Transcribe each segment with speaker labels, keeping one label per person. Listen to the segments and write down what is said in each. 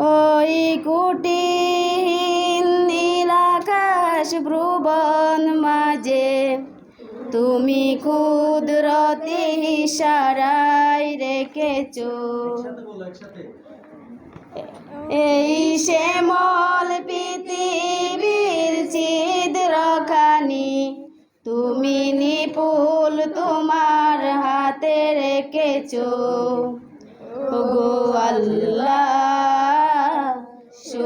Speaker 1: ওই কুটিহীন নীলাকাশ ভ্রুবন মাঝে। তুমি কুদরতি সারাই রেখেছো। এই শ্যামল পৃথিবীর ছিদ্রখানি, তুমি নিপুল তোমার হাতে রেখেছো। গো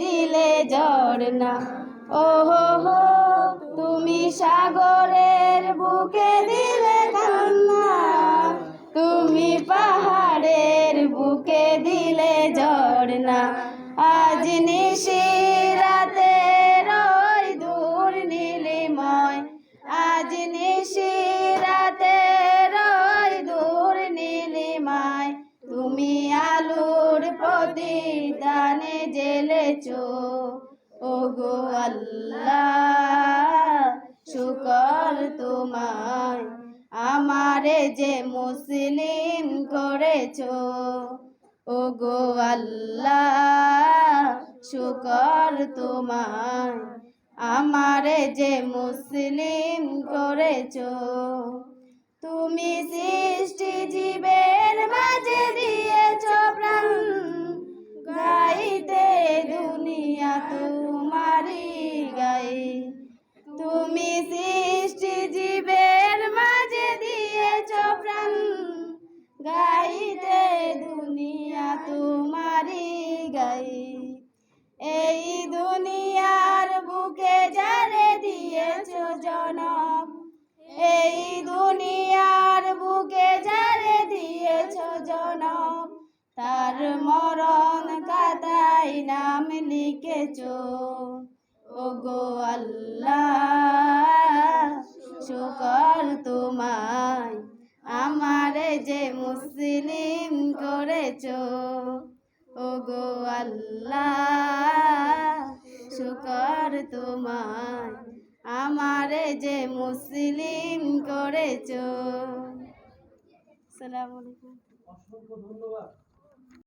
Speaker 2: দিলে ঝর্ণা
Speaker 1: ও হো হো, তুমি সাগরের বুকে দিলে কান্না। তুমি পাহাড়ের বুকে দিলে ঝর্ণা আজ নিশি রাতে রই দূর নীলিময়। আজ নিশি রাতে রই দূর নীলিমায়। তুমি আলুর প্রতিদানে জেলেছো ও গো আল্লাহ, শুকর তোমায় আমারে যে মুসলিম করেছ ও গো আল্লাহ, শুকর তোমায় আমারে যে মুসলিম করেছ, তুমি সৃষ্টি জীবের মাঝে দিয়েছ তোমারি গাই। এই দুনিয়ার বুকে যারে দিয়েছ জনম, এই দুনিয়ার বুকে যারে দিয়েছ জনম, তার মরণ কাতায় নাম লিখেছ। ও গো আল্লাহ যে মুসলিম করেছ? ও গো আল্লাহ, শুকর তোমায়। আমারে যে মুসলিম করেছ। সালামালাইকুম
Speaker 2: অসংখ্য ধন্যবাদ।